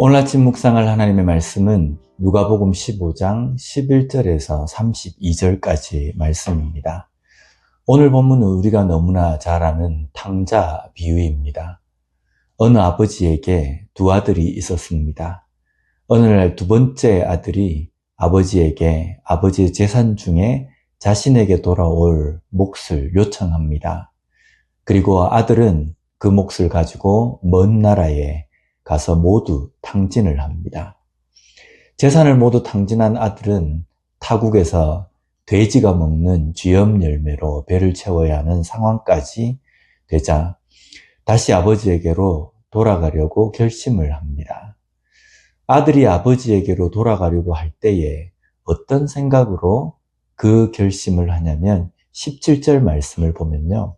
오늘 아침 묵상할 하나님의 말씀은 누가복음 15장 11절에서 32절까지 말씀입니다. 오늘 본문은 우리가 너무나 잘 아는 탕자 비유입니다. 어느 아버지에게 두 아들이 있었습니다. 어느 날 두 번째 아들이 아버지에게 아버지의 재산 중에 자신에게 돌아올 몫을 요청합니다. 그리고 아들은 그 몫을 가지고 먼 나라에 가서 모두 탕진을 합니다. 재산을 모두 탕진한 아들은 타국에서 돼지가 먹는 쥐염 열매로 배를 채워야 하는 상황까지 되자 다시 아버지에게로 돌아가려고 결심을 합니다. 아들이 아버지에게로 돌아가려고 할 때에 어떤 생각으로 그 결심을 하냐면 17절 말씀을 보면요.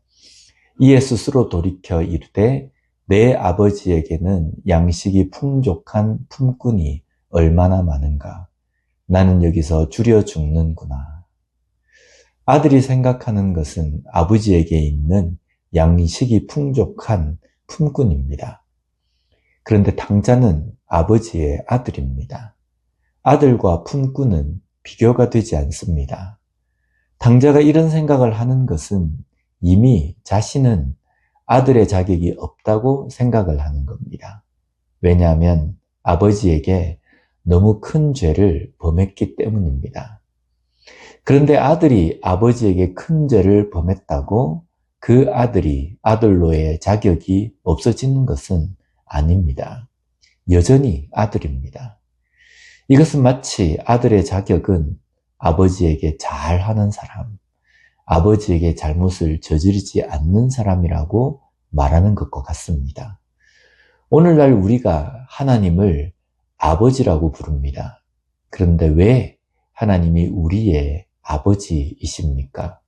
이에 스스로 돌이켜 이르되 내 아버지에게는 양식이 풍족한 품꾼이 얼마나 많은가. 나는 여기서 줄여 죽는구나. 아들이 생각하는 것은 아버지에게 있는 양식이 풍족한 품꾼입니다. 그런데 당자는 아버지의 아들입니다. 아들과 품꾼은 비교가 되지 않습니다. 당자가 이런 생각을 하는 것은 이미 자신은 아들의 자격이 없다고 생각을 하는 겁니다. 왜냐하면 아버지에게 너무 큰 죄를 범했기 때문입니다. 그런데 아들이 아버지에게 큰 죄를 범했다고 그 아들이 아들로의 자격이 없어지는 것은 아닙니다. 여전히 아들입니다. 이것은 마치 아들의 자격은 아버지에게 잘하는 사람, 아버지에게 잘못을 저지르지 않는 사람이라고 말하는 것과 같습니다. 오늘날 우리가 하나님을 아버지라고 부릅니다. 그런데 왜 하나님이 우리의 아버지이십니까?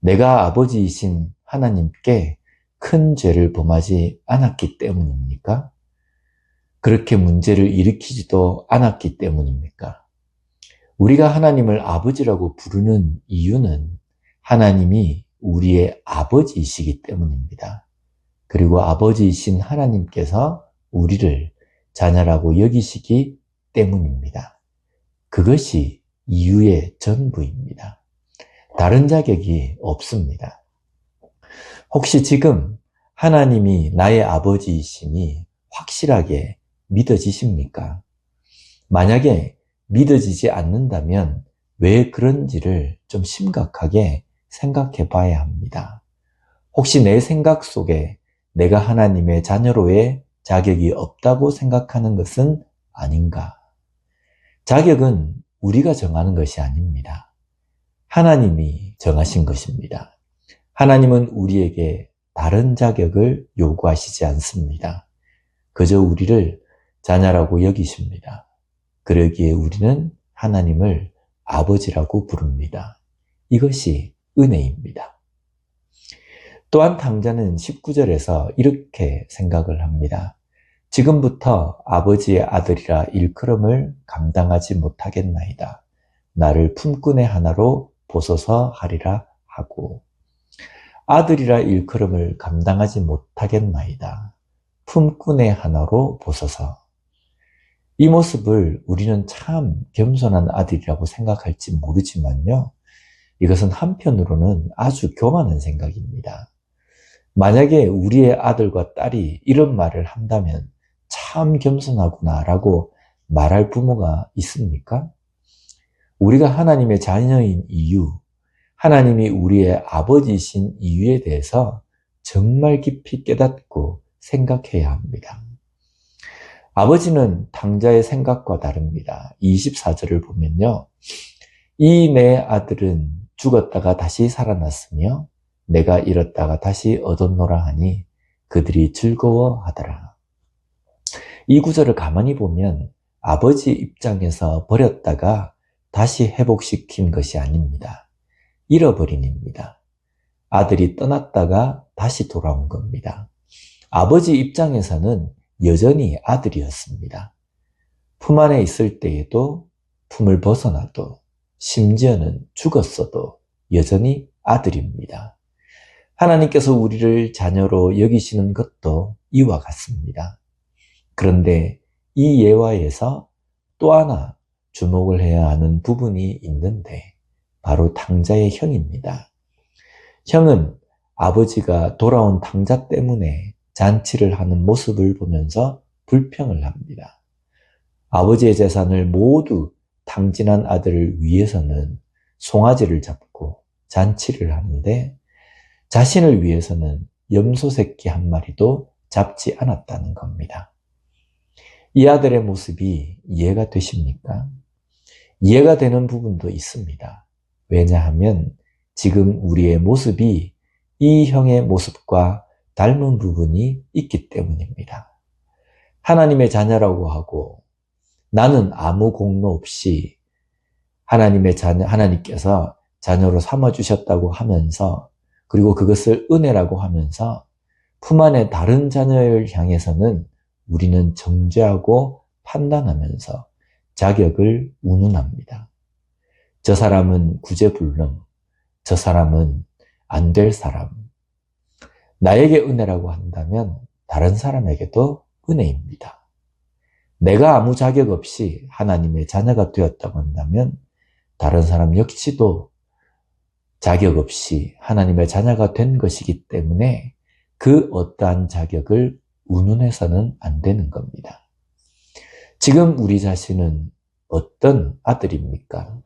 내가 아버지이신 하나님께 큰 죄를 범하지 않았기 때문입니까? 그렇게 문제를 일으키지도 않았기 때문입니까? 우리가 하나님을 아버지라고 부르는 이유는 하나님이 우리의 아버지이시기 때문입니다. 그리고 아버지이신 하나님께서 우리를 자녀라고 여기시기 때문입니다. 그것이 이유의 전부입니다. 다른 자격이 없습니다. 혹시 지금 하나님이 나의 아버지이심이 확실하게 믿어지십니까? 만약에 믿어지지 않는다면 왜 그런지를 좀 심각하게 생각해 봐야 합니다. 혹시 내 생각 속에 내가 하나님의 자녀로의 자격이 없다고 생각하는 것은 아닌가? 자격은 우리가 정하는 것이 아닙니다. 하나님이 정하신 것입니다. 하나님은 우리에게 다른 자격을 요구하시지 않습니다. 그저 우리를 자녀라고 여기십니다. 그러기에 우리는 하나님을 아버지라고 부릅니다. 이것이 은혜입니다. 또한 당자는 19절에서 이렇게 생각을 합니다. 지금부터 아버지의 아들이라 일컬음을 감당하지 못하겠나이다. 나를 품꾼의 하나로 보소서 하리라 하고 아들이라 일컬음을 감당하지 못하겠나이다. 품꾼의 하나로 보소서. 이 모습을 우리는 참 겸손한 아들이라고 생각할지 모르지만요. 이것은 한편으로는 아주 교만한 생각입니다. 만약에 우리의 아들과 딸이 이런 말을 한다면 참 겸손하구나라고 말할 부모가 있습니까? 우리가 하나님의 자녀인 이유, 하나님이 우리의 아버지이신 이유에 대해서 정말 깊이 깨닫고 생각해야 합니다. 아버지는 당자의 생각과 다릅니다. 24절을 보면요. 이 내 아들은 죽었다가 다시 살아났으며 내가 잃었다가 다시 얻었노라 하니 그들이 즐거워하더라. 이 구절을 가만히 보면 아버지 입장에서 버렸다가 다시 회복시킨 것이 아닙니다. 잃어버린 입니다. 아들이 떠났다가 다시 돌아온 겁니다. 아버지 입장에서는 여전히 아들이었습니다. 품 안에 있을 때에도 품을 벗어나도 심지어는 죽었어도 여전히 아들입니다. 하나님께서 우리를 자녀로 여기시는 것도 이와 같습니다. 그런데 이 예화에서 또 하나 주목을 해야 하는 부분이 있는데 바로 탕자의 형입니다. 형은 아버지가 돌아온 탕자 때문에 잔치를 하는 모습을 보면서 불평을 합니다. 아버지의 재산을 모두 탕진한 아들을 위해서는 송아지를 잡고 잔치를 하는데 자신을 위해서는 염소 새끼 한 마리도 잡지 않았다는 겁니다. 이 아들의 모습이 이해가 되십니까? 이해가 되는 부분도 있습니다. 왜냐하면 지금 우리의 모습이 이 형의 모습과 닮은 부분이 있기 때문입니다. 하나님의 자녀라고 하고 나는 아무 공로 없이 하나님의 자녀, 하나님께서 자녀로 삼아주셨다고 하면서 그리고 그것을 은혜라고 하면서 품 안에 다른 자녀를 향해서는 우리는 정죄하고 판단하면서 자격을 운운합니다. 저 사람은 구제불능, 저 사람은 안 될 사람. 나에게 은혜라고 한다면 다른 사람에게도 은혜입니다. 내가 아무 자격 없이 하나님의 자녀가 되었다고 한다면 다른 사람 역시도 자격 없이 하나님의 자녀가 된 것이기 때문에 그 어떠한 자격을 운운해서는 안 되는 겁니다. 지금 우리 자신은 어떤 아들입니까?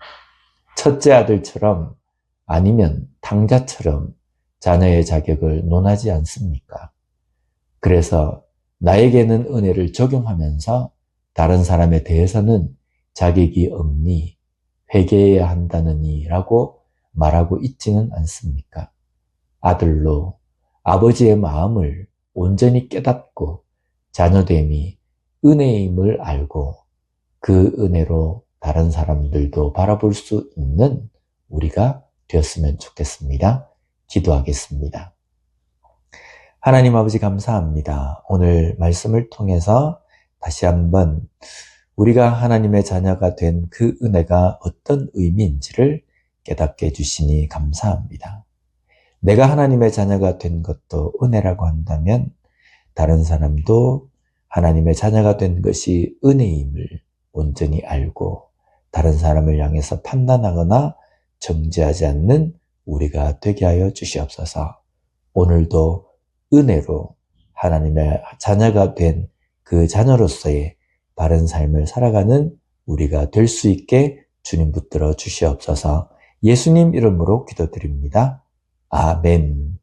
첫째 아들처럼 아니면 탕자처럼 자녀의 자격을 논하지 않습니까? 그래서 나에게는 은혜를 적용하면서 다른 사람에 대해서는 자격이 없니, 회개해야 한다느니 라고 말하고 있지는 않습니까? 아들로 아버지의 마음을 온전히 깨닫고 자녀됨이 은혜임을 알고 그 은혜로 다른 사람들도 바라볼 수 있는 우리가 되었으면 좋겠습니다. 기도하겠습니다. 하나님 아버지 감사합니다. 오늘 말씀을 통해서 다시 한번 우리가 하나님의 자녀가 된 그 은혜가 어떤 의미인지를 깨닫게 해주시니 감사합니다. 내가 하나님의 자녀가 된 것도 은혜라고 한다면 다른 사람도 하나님의 자녀가 된 것이 은혜임을 온전히 알고 다른 사람을 향해서 판단하거나 정죄하지 않는 우리가 되게 하여 주시옵소서. 오늘도 은혜로 하나님의 자녀가 된 그 자녀로서의 바른 삶을 살아가는 우리가 될 수 있게 주님 붙들어 주시옵소서. 예수님 이름으로 기도드립니다. 아멘.